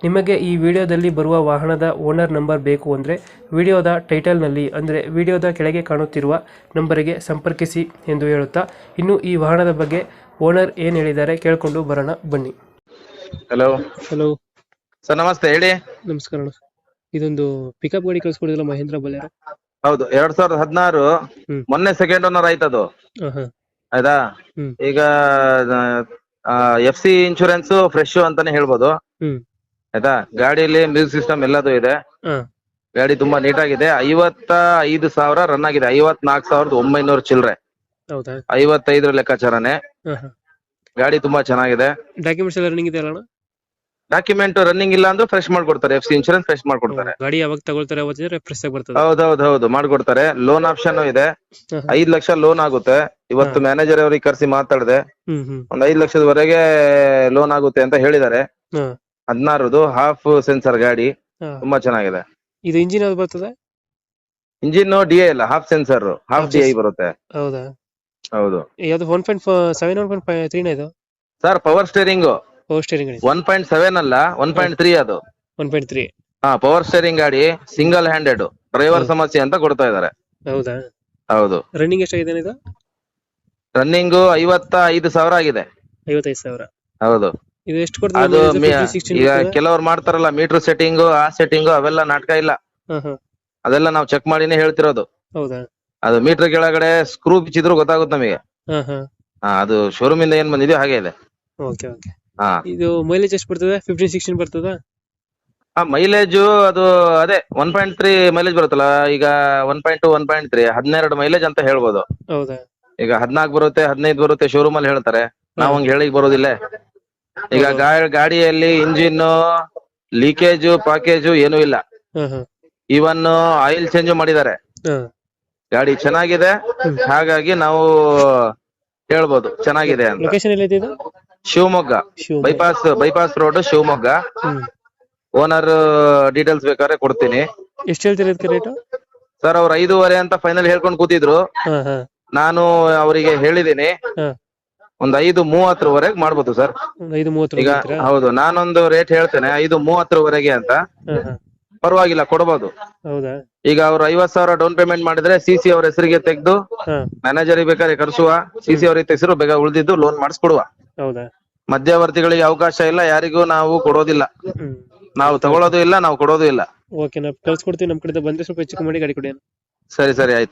ನಿಮಗೆ ಈ ವಿಡಿಯೋದಲ್ಲಿ ಬರುವ ವಾಹನದ ಓನರ್ ನಂಬರ್ ಬೇಕು ಅಂದರೆ ವಿಡಿಯೋದ ಟೈಟಲ್ನಲ್ಲಿ ಅಂದರೆ ವಿಡಿಯೋದ ಕೆಳಗೆ ಕಾಣುತ್ತಿರುವ ನಂಬರಿಗೆ ಸಂಪರ್ಕಿಸಿ ಎಂದು ಹೇಳುತ್ತಾ ಇನ್ನು ಈ ವಾಹನದ ಬಗ್ಗೆ ಓನರ್ ಏನು ಹೇಳಿದ್ದಾರೆ ಕೇಳಿಕೊಂಡು ಬರೋಣ ಬನ್ನಿ. ಹಲೋ ಹಲೋ ಸರ್ ನಮಸ್ತೆ ಹೇಳಿ. ನಮಸ್ಕಾರ ಅಣ್ಣ. ಇದೊಂದು ಪಿಕಪ್ ಗಾಡಿ ಕಳಿಸ್ಕೊಡಿದ್ರಲ್ಲ ಮಹೇಂದ್ರ ಬಲ್ಯಾರ? ಹೌದು ಎರಡ್ ಸಾವಿರದ ಹದಿನಾರು. ಹ್ಮ್. ಮೊನ್ನೆ ಸೆಕೆಂಡ್ ಓನರ್ ಆಯ್ತದು. ಅದು ಹಾಂ ಆಯ್ತಾ? ಹ್ಮ್. ಈಗ ಎಫ್ ಸಿ ಇನ್ಶೂರೆನ್ಸ್ ಫ್ರೆಶ್ ಅಂತಾನೆ ಹೇಳ್ಬೋದು. ಹ್ಮ್. ಆಯ್ತಾ? ಗಾಡಿಯಲ್ಲಿ ಮ್ಯೂಸಿಕ್ ಸಿಸ್ಟಮ್ ಎಲ್ಲದೂ ಇದೆ. ಹಾಂ. ಗಾಡಿ ತುಂಬಾ ನೀಟಾಗಿದೆ. ಐವತ್ತ ಐದು ಸಾವಿರ ರನ್ ಆಗಿದೆ. ಐವತ್ನಾಲ್ಕು ಸಾವಿರದ ಒಂಬೈನೂರ ಚಿಲ್ರೆ. ಹೌದಾ? ಐವತ್ತೈದರ ಲೆಕ್ಕಾಚಾರನೇ. ಹಾಂ ಹಾಂ. ಗಾಡಿ ತುಂಬಾ ಚೆನ್ನಾಗಿದೆ. ಡಾಕ್ಯುಮೆಂಟ್ಸ್ ಎಲ್ಲ ರನ್ನಿಂಗ್ ಇದೆ ಅಲ್ಲ ಅಣ್ಣ? ಡಾಕ್ಯುಮೆಂಟ್ ರನ್ನಿಂಗ್ ಇಲ್ಲ ಅಂದ್ರೆ ಫ್ರೆಶ್ ಮಾಡ್ಕೊಡ್ತಾರೆ. ಎಫ್ ಸಿ ಇನ್ಶೂರೆನ್ಸ್ ಫ್ರೆಶ್ ಮಾಡ್ಕೊಡ್ತಾರೆ. ಗಾಡಿ ಯಾವಾಗ ತಗೊಳ್ತಾರೆ ಅವತ್ತಿದ್ರೆ ಫ್ರೆಶ್ ಆಗಿ ಬರ್ತದೆ. ಹೌದೌದು ಹೌದು ಮಾಡ್ಕೊಡ್ತಾರೆ ಲೋನ್ ಆಪ್ಷನ್ ಇದೆ. ಹಾಂ ಹಾಂ. ಐದ್ ಲಕ್ಷ ಲೋನ್ ಆಗುತ್ತೆ. ಇವತ್ತು ಮ್ಯಾನೇಜರ್ ಅವ್ರಿಗೆ ಕರೆಸಿ ಮಾತಾಡಿದೆ. ಒಂದ್ ಐದ್ ಲಕ್ಷದವರೆಗೆ ಲೋನ್ ಆಗುತ್ತೆ ಅಂತ ಹೇಳಿದ್ದಾರೆ. ಹಾಂ. ಹದಿನಾರದು ಹಾಫ್ ಸೆನ್ಸರ್ ಗಾಡಿ ತುಂಬಾ ಚೆನ್ನಾಗಿದೆ. ಇದು ಇಂಜಿನ್ ಯಾವ್ದು ಬರ್ತದೆ? ಇಂಜಿನ್ ಡಿ ಐ ಇಲ್ಲ half sensor half D I ಬರುತ್ತೆ. ಹೌದಾ? ಹೌದು. ಯಾವ್ದು one point seven one point five ತ್ರೀನ ಇದು? Sir power steering power steering one point seven ಅಲ್ಲ ಒನ್ ಪಾಯಿಂಟ್ ತ್ರೀ ಅದು. ಒನ್ ಪಾಯಿಂಟ್ ತ್ರೀ ಹಾ ಪವರ್ ಸ್ಟೇರಿಂಗ್ ಗಾಡಿ ಸಿಂಗಲ್ ಹ್ಯಾಂಡೆಡ್ ಡ್ರೈವರ್ ಸಮಸ್ಯೆ ಅಂತ ಕೊಡ್ತಾ ಇದ್ದಾರೆ. ಹೌದಾ? ಹೌದು. ರನ್ನಿಂಗ್ ಎಷ್ಟಾಗಿದೆ ಇದು? ರನ್ನಿಂಗ್ ಐವತ್ತ ಐದು ಸಾವಿರ ಆಗಿದೆ. ಐವತ್ತೈದು ಸಾವಿರ. ಹೌದು. ಇದು ಎಷ್ಟು ಅದು ಕೊಡ್ತದೆ ಮಿ- ಈಗ ಕೆಲವ್ರು ಮಾಡ್ತಾರಲ್ಲ ಮೀಟರ್ ಸೆಟ್ಟಿಂಗ್ ಆ ಸೆಟ್ಟಿಂಗ್ ಅವೆಲ್ಲ ನಾಟಕ ಇಲ್ಲ. ಹಾ ಹಾ. ಅದೆಲ್ಲ ನಾವು ಚೆಕ್ ಮಾಡಿನೇ ಹೇಳ್ತಿರೋದು. ಹೌದಾ? ಅದು ಮೀಟರ್ ಕೆಳಗಡೆ ಸ್ಕ್ರೂ ಬಿಚ್ಚಿದ್ರು ಗೊತ್ತಾಗುತ್ತೆ ನಮಗೆ. ಹಾ ಹಾ. ಹಾ ಅದು ಶೋರೂಮ್ ಇಂದ ಏನ್ ಬಂದಿದೆಯೋ ಹಾಗೆ ಇದೆ. Okay okay. ಹಾ. ಇದು ಮೈಲೇಜ್ ಎಷ್ಟು ಬರ್ತದೆ? ಫಿಫ್ಟೀನ್ ಸಿಕ್ಸ್ಟೀನ್ ಬರ್ತದ? ಆ ಮೈಲೇಜ್ ಅದು ಅದೇ ಒನ್ ಪಾಯಿಂಟ್ ತ್ರೀ ಮೈಲೇಜ್ ಬರುತ್ತಲ್ಲ ಈಗ one point two one point three ಹದಿನೆರಡು mileage ಅಂತ ಹೇಳ್ಬೋದು. ಹೌದಾ? ಈಗ ಹದಿನಾಲ್ಕು ಬರುತ್ತೆ ಹದಿನೈದು ಬರುತ್ತೆ ಶೋರೂಮ್ ಅಲ್ಲಿ ಹೇಳ್ತಾರೆ. ನಾವ್ ಹಂಗ್ ಹೇಳಿಕ್ ಬರೋದಿಲ್ಲ. ಈಗ. ಗಾಡಿಯಲ್ಲಿ ಇಂಜಿನ್ ಲೀಕೇಜ್ ಪಾಕೇಜ್ ಏನೂ ಇಲ್ಲ. ಇವನ್ನು ಇವನ್ ಆಯಿಲ್ ಚೇಂಜ್ ಮಾಡಿದ್ದಾರೆ ಗಾಡಿ ಚೆನ್ನಾಗಿದೆ. ಹಾಗಾಗಿ ನಾವು ಹೇಳ್ಬೋದು ಚೆನ್ನಾಗಿದೆ ಅಂತ. Shivamogga. Bypass bypass road Shivamogga. Owner details ಬೇಕಾದ್ರೆ ಕೊಡ್ತೀನಿ. ಎಷ್ಟು ಹೇಳ್ತೀರಾ ಇದಕ್ಕೆ ರೇಟು ಸರ್ ಅವ್ರ ಐದೂವರೆ ಅಂತ ಫೈನಲ್ ಹೇಳ್ಕೊಂಡು ಕೂತಿದ್ರು. ನಾನು ಅವರಿಗೆ ಹೇಳಿದ್ದೀನಿ. ಹಾ. ಒಂದ್ ಐದು ಮೂವತ್ತರವರೆಗೆ ಮಾಡ್ಬೋದು ಸರ್. ಒಂದು ಐದು ಮೂವತ್ತು ಈಗ ಹೌದು ನಾನೊಂದು ರೇಟ್ ಹೇಳ್ತೇನೆ ಐದು ಮೂವತ್ತರವರೆಗೆ ಅಂತ. ಪರವಾಗಿಲ್ಲ ಕೊಡ್ಬೋದು. ಹೌದಾ? ಈಗ ಅವ್ರು ಐವತ್ ಸಾವಿರ ಡೌನ್ ಪೇಮೆಂಟ್ ಮಾಡಿದ್ರೆ ಸಿ ಸಿ ಅವ್ರ ಹೆಸರಿಗೆ ತೆಗೆದು ಹಾ. ಮ್ಯಾನೇಜರ್ ಬೇಕಾದ್ರೆ ಕರ್ಸುವ ಸಿ ಸಿ ಅವ್ರಿಗೆ ತೆಗೆಸಿರು ಬೇಗ ಉಳಿದಿದ್ದು ಲೋನ್ ಮಾಡಿಸ್ಕೊಡುವ. ಹೌದಾ? ಮಧ್ಯವರ್ತಿಗಳಿಗೆ ಅವಕಾಶ ಇಲ್ಲ ಯಾರಿಗೂ ನಾವು ಕೊಡೋದಿಲ್ಲ. ಹ್ಮ್. ನಾವು ತಗೊಳೋದು ಇಲ್ಲ ನಾವು ಕೊಡೋದು ಇಲ್ಲ. ಓಕೆ ನಾವು ಕಳ್ಸ್ಕೊಡ್ತೀವಿ ನಮ್ಮ ಕಡೆ ಬಂದ್ರೆ ಸ್ವಲ್ಪ ಹೆಚ್ಚು ಕಮ್ಮಿ ಮಾಡಿ ಗಾಡಿ ಕೊಡಿ ಸರಿ ಸರಿ ಆಯ್ತು.